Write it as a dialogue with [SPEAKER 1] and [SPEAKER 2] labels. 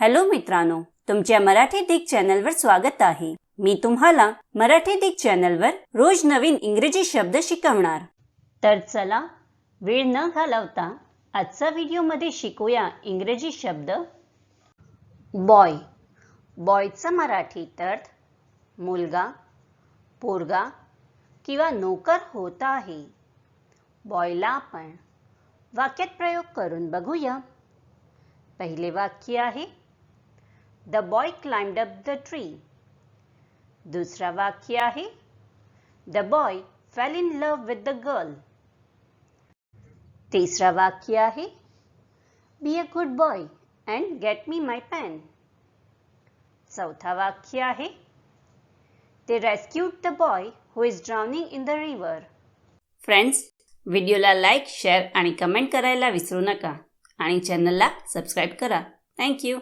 [SPEAKER 1] Hello मित्रांनो तुमच्या मराठी दिग चॅनलवर स्वागत आहे. मी तुम्हाला मराठी दिग चॅनलवर रोज नवीन इंग्रजी शब्द शिकवणार. तर चला वेळ न घालवता आजचा व्हिडिओमध्ये शिकूया इंग्रजी शब्द. बॉय. बॉयचा मराठीत अर्थ मुलगा पोरगा किंवा नोकर होत आहे. बॉयला आपण वाक्यात प्रयोग करून बघूया. पहिले वाक्य आहे the boy climbed up the tree दुसरा वाक्य आहे the boy fell in love with the girl तिसरा वाक्य आहे be a good boy and get me my pen चौथा वाक्य आहे they rescued the boy who is drowning in the river friends व्हिडिओला लाईक शेअर आणि कमेंट करायला विसरू नका आणि चॅनलला सबस्क्राईब करा. थँक्यू